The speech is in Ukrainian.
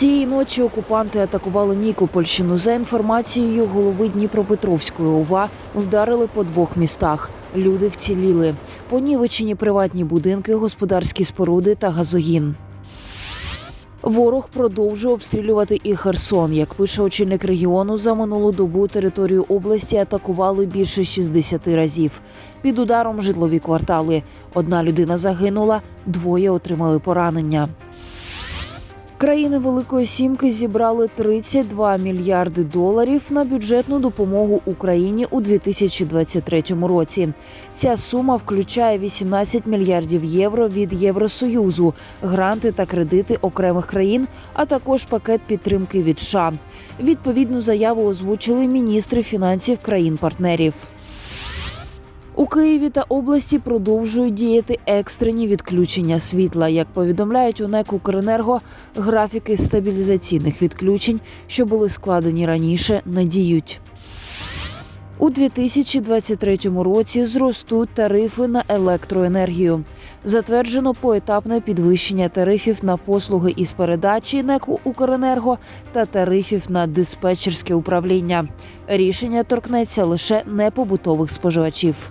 Цієї ночі окупанти атакували Нікопольщину. За інформацією голови Дніпропетровської ОВА, вдарили по двох містах. Люди вціліли. Понівечені приватні будинки, господарські споруди та газогін. Ворог продовжує обстрілювати і Херсон. Як пише очільник регіону, за минулу добу територію області атакували більше 60 разів. Під ударом житлові квартали. Одна людина загинула, двоє отримали поранення. Країни Великої Сімки зібрали 32 мільярди доларів на бюджетну допомогу Україні у 2023 році. Ця сума включає 18 мільярдів євро від Євросоюзу, гранти та кредити окремих країн, а також пакет підтримки від США. Відповідну заяву озвучили міністри фінансів країн-партнерів. У Києві та області продовжують діяти екстрені відключення світла. Як повідомляють у НЕК «Укренерго», графіки стабілізаційних відключень, що були складені раніше, не діють. У 2023 році зростуть тарифи на електроенергію. Затверджено поетапне підвищення тарифів на послуги із передачі НЕК «Укренерго» та тарифів на диспетчерське управління. Рішення торкнеться лише непобутових споживачів.